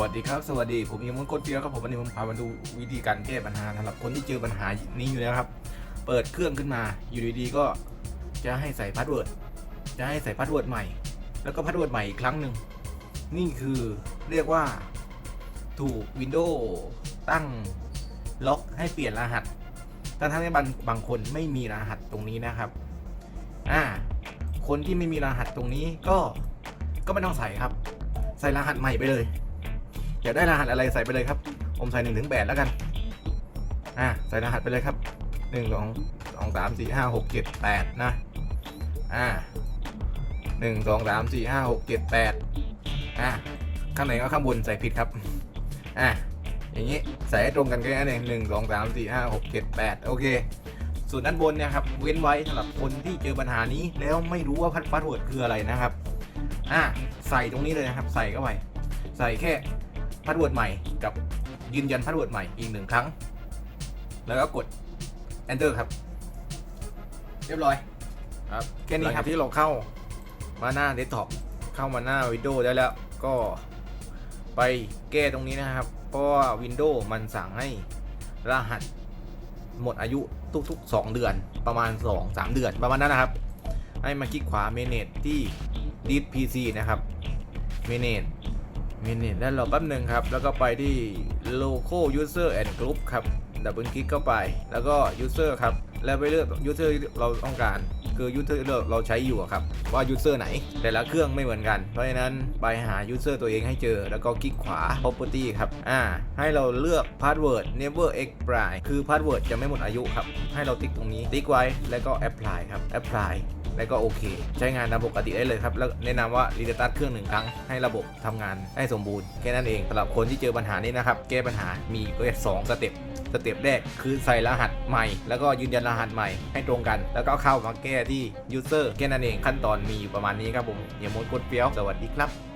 วัสดีครับ สวัสดี ผมยังมุนโคตรเจียวครับผมวันนี้ผมพามาดูวิธีการแก้ปัญหาสำหรับคนที่เจอปัญหานี้อยู่แล้วครับ เปิดเครื่องขึ้นมาอยู่ดีๆก็จะให้ใส่พาสเวิร์ดจะให้ใส่พาสเวิร์ดใหม่ แล้วก็พาสเวิร์ดใหม่อีกครั้งหนึ่งนี่คือเรียกว่าถูก Windows ตั้งล็อกให้เปลี่ยนรหัสแต่ทั้งที่บางบางคนไม่มีรหัสตรงนี้นะครับอ่าคนที่ไม่มีรหัสตรงนี้ก็ก็ไม่ต้องใส่ครับ ใส่รหัสใหม่ไปเลย อยากได้รหัสอะไรใส่ไปเลยครับ ผมใส่หนึ่งถึงแปดแล้วกัน อ่าใส่รหัสไปเลยครับหนึ่งสองสองสามสี่ห้าหกเจ็ดแปดนะ อ่าหนึ่งสองสามสี่ห้าหกเจ็ดแปดอ่าข้างไหนก็ข้างบนใส่ผิดครับ อ่าอย่างนี้ใส่ให้ตรงกันแค่นั้นเองหนึ่งสองสามสี่ห้าหกเจ็ดแปดโอเคส่วนด้านบนเนี่ยครับเว้นไว้สำหรับคนที่เจอปัญหานี้แล้วไม่รู้ว่าพาสเวิร์ดคืออะไรนะครับ อ่าใส่ตรงนี้เลยนะครับ ใส่เข้าไปใส่แค่ พาสเวิร์ดใหม่กับยืนยันพาสเวิร์ดใหม่อีกหนึ่งครั้ง แล้วก็กด enter ครับ เรียบร้อยครับแค่นี้ครับที่เราเข้ามาหน้าเดสก์ท็อปเข้ามาหน้า Windows ได้แล้วก็ไปแก้ตรงนี้นะครับ เพราะว่า Windows มันสั่งให้รหัสหมดอายุทุกๆ 2 เดือนประมาณ 2-3 เดือนประมาณนั้นนะครับ ให้มาคลิกขวา manage ที่ disk PC นะครับ manage manage แล้วรอแป๊บหนึ่งครับ แล้วก็ไปที่ local user and group ครับดับเบิลคลิกเข้าไป แล้วก็ user ครับ แล้วไปเลือก user เราต้องการ คือ user เราใช้อยู่ครับ ว่า user ไหน แต่ละเครื่องไม่เหมือนกัน เพราะฉะนั้นไปหา user ตัวเองให้เจอ แล้วก็คลิกขวา property ครับ อ่า ให้เราเลือก password never expire คือ password จะไม่หมดอายุครับ ให้เราติ๊กตรงนี้ ติ๊กไว้ แล้วก็ apply ครับ apply แล้วก็โอเค ใช้งานตามปกติได้เลยครับ แล้วแนะนำว่ารีสตาร์ทเครื่องหนึ่งครั้งให้ระบบทำงานให้สมบูรณ์แค่นั้นเองสำหรับคนที่เจอปัญหานี้นะครับแก้ปัญหามีก็แค่สองสเต็ปสเต็ปแรกคือใส่รหัสใหม่ แล้วก็ยืนยันรหัสใหม่ให้ตรงกัน แล้วก็เข้ามาแก้ที่ user แค่นั้นเองขั้นตอนมีอยู่ประมาณนี้ครับผมอย่ามดกดเปรี้ยว สวัสดีครับ